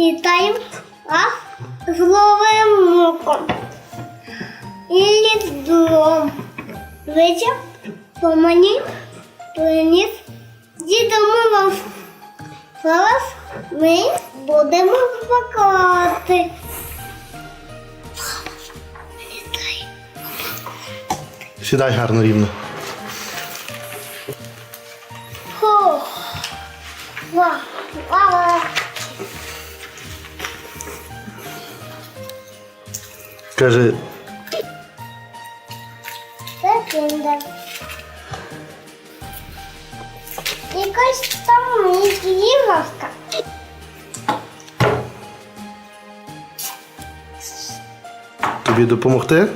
Вас з Новим роком і Різдвом. Вечір по мені приніс Діда Мороз. Зараз ми будемо спакувати. Сідай гарно рівно. Каже, Це кіндер. Якась там іграшка. тобі допомогти?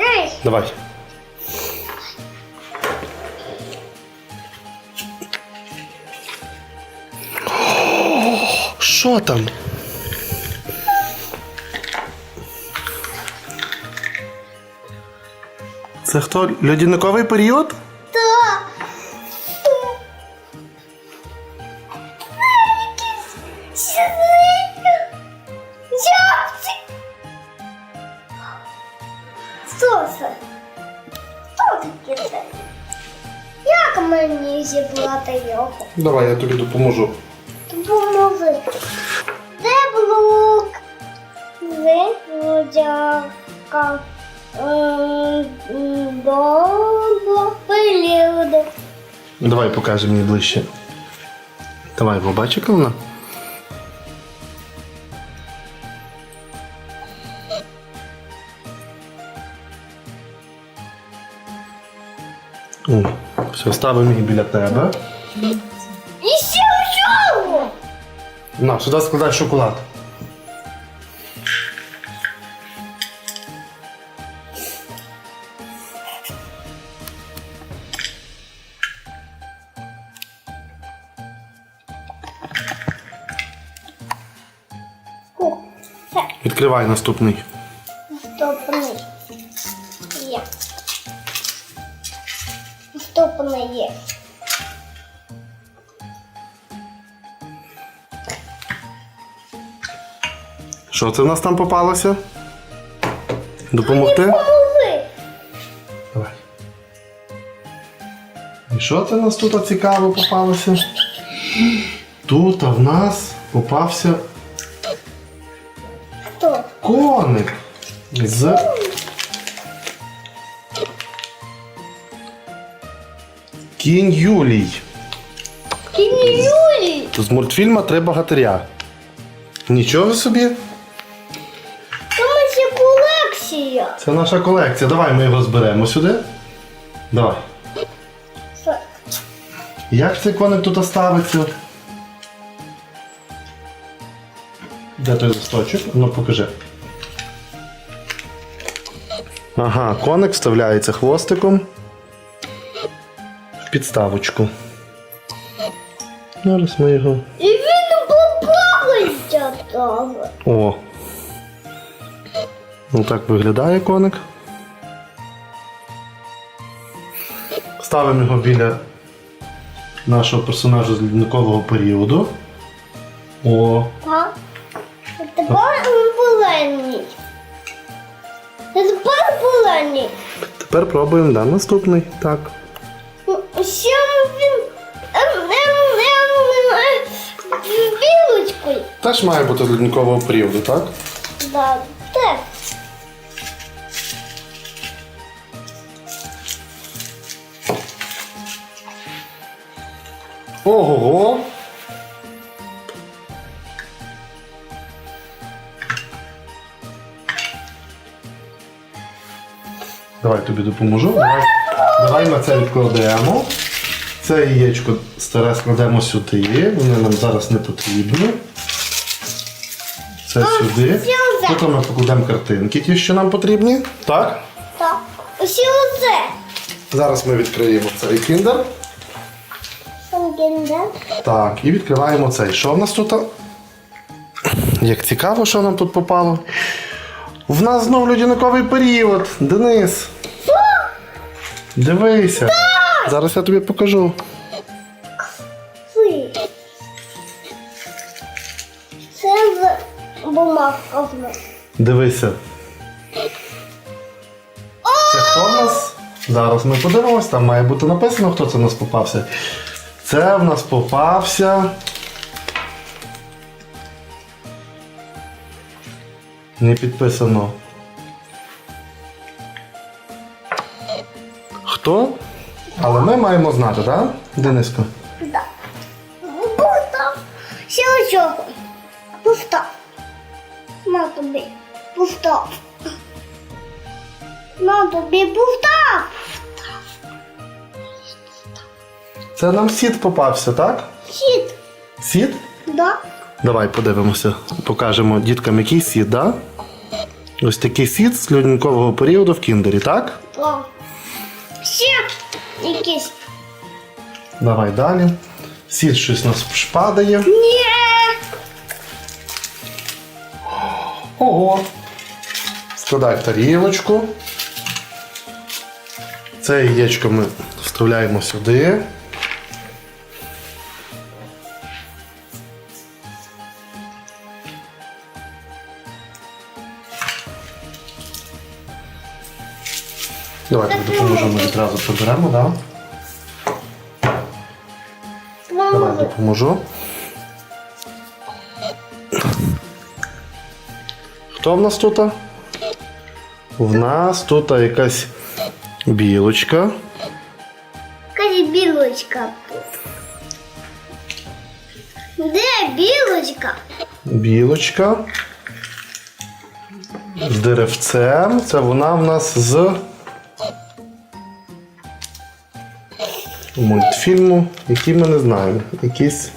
Ей, Давай. Що там? Це хто? Льодяниковий період? та. Що це? Хто таке це? Як мені зібрати його? Давай, я тобі допоможу. Допоможи. Де блок? Виходяка. Добро періоду. Давай покажи мені ближче. Давай, бо бачиш, яка вона? О, все, ставимо її біля тебе. І ще чого? На, сюди складай шоколад. Відкривай наступний. Наступний є. Наступний є. Що це в нас там попалося? Допомогти? Помоги. Давай. І що це в нас тут цікаво попалося? Тут в нас попався? Коник з Кінь Юлій. Кіні Юлій. З мультфільма Три богатиря. Нічого собі. Ще колекція. Це наша колекція. Давай ми його зберемо сюди. Давай. Що? Як цей коник тут ставиться? Де той листочок? Ну покажи. Ага, коник вставляється хвостиком в підставочку. Зараз ми його. І він попався там. О! Ну так виглядає коник. Ставимо його біля нашого персонажа з лідникового періоду. О? А тепер він буленій. Тепер буленій. тепер пробуємо да, наступний. Так. Ще він ем, ем, ем, білочкою. Теж має бути з лідникового періоду, так? Да, так. Ого! Давай тобі допоможу. Давай, давай ми це відкладемо. Це яєчко старе складемо сюди. Вони нам зараз не потрібні. Це сюди. Тут ми покладемо картинки, ті, що нам потрібні. Так. Так. Ось оце. Зараз ми відкриємо цей кіндер. Так, і відкриваємо цей. Що в нас тут? Як цікаво, що нам тут попало. В нас знов людяниковий період, Денис. Дивися. Зараз я тобі покажу. Це бумагка в нас. Дивися. Це хто в нас? Зараз ми подивимось, там має бути написано, хто це в нас попався. Це в нас попався Не підписано. Хто? Але ми маємо знати, так? Дениско? Да. Пусто. Щелчок. Пусто. На тобі. Пусто. На тобі пусто. Це нам сід попався, так? Щит. Сід? Да. Давай подивимося, покажемо діткам, який сід, да? Ось такий сід з льодникового періоду в кіндері, так? Ще якийсь. Давай далі. Сід щось нас шпадає. Ні. Ого. Складай в тарілочку. Це яєчко ми вставляємо сюди. Давай тобі допоможемо відразу приберемо, так? Да? Давай допоможу. Хто в нас тут? В нас тут якась білочка. Якась білочка. Де білочка? Білочка. З деревцем. Це вона в нас з мультфільму, який ми не знаємо. Якийсь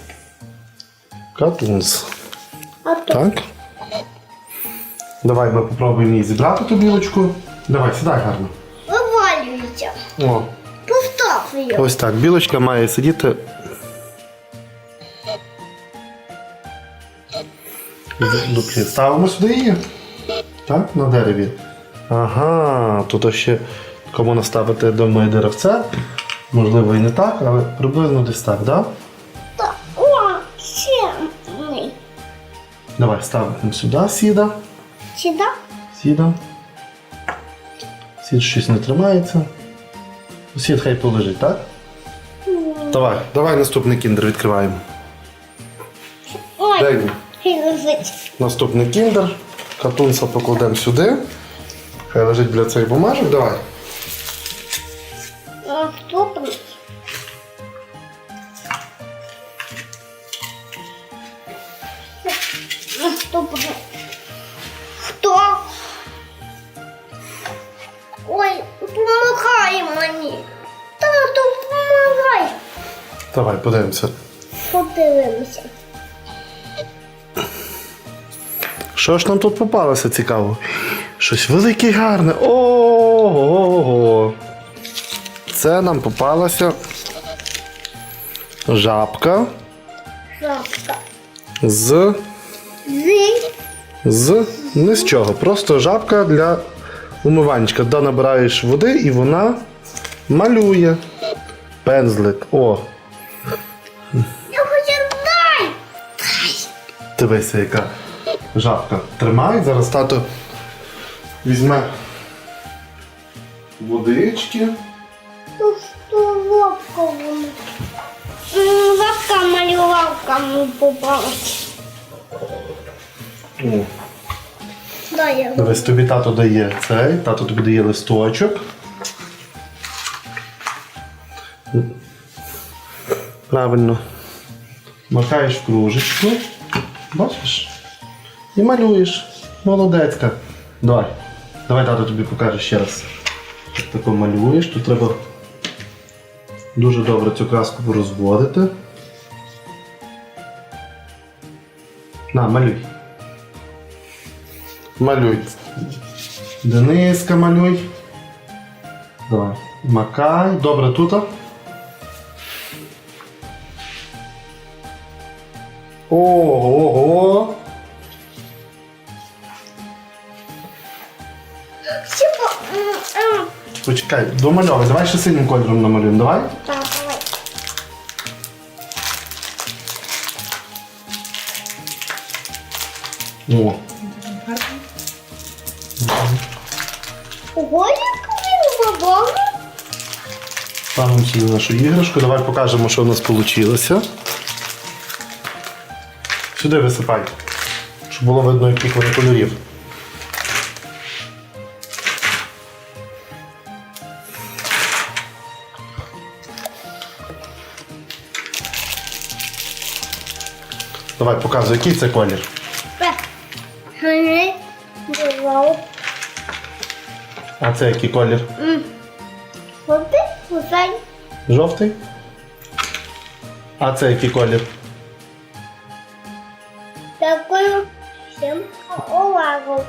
катунс. Так? Давай ми попробуємо її зібрати ту білочку. Давай, сідай гарно. вивалюється. О, Постав її. ось так. Білочка має сидіти. дуплі. Ставимо сюди її. Так, на дереві. Ага, тут ще кому наставити думаю, деревце. Можливо і не так, але приблизно десь так, так? Да? Та, О, ще ми. Давай ставимо сюди сіда. Сюди. Сіда. Сід щось не тримається. Сід хай полежить, так? Давай, давай наступний кіндер відкриваємо. Ой, Дай хай лежить. Наступний кіндер. Катунса покладемо сюди. Хай лежить біля цих бумажок. Давай. Наступний. Наступний. Хто? Ой, помагай мені. Тату, помагай. Давай, подивимося. Подивимося. Що ж нам тут попалося цікаво? Щось велике і гарне. Ого. Це нам попалася жабка Жабка. з. Зий. З не з чого. Просто жабка для умиванчика. Туди набираєш води і вона малює. Пензлик. О, Я хочу дай. дивися, яка жабка. Тримай. Зараз тато візьме водички. Тут лапка вона. М, Лапка малювалка мені попалась. О, Дай я. дивись, тобі тато дає цей, тато тобі дає листочок. Правильно. Макаєш в кружечку. Бачиш? І малюєш. Молодецька. Давай. Давай тато тобі покаже ще раз. Тако малюєш. Тут треба дуже добре цю краску розводити. На, малюй. Малюй. Дениска малюй. Давай. Макай. Добре тут. Ого. Типу, Почекай, домальовуй, давай ще синім кольором намалюємо, давай. О. Ого, як він бабовий. Ставимо сюди нашу іграшку, давай покажемо, що в нас вийшло. Сюди висипай, щоб було видно, яких вони кольорів. Давай показуй, який це колір. Бував. А це який колір? Жовтий? Жовтий. А це який колір? Такий всім увагу.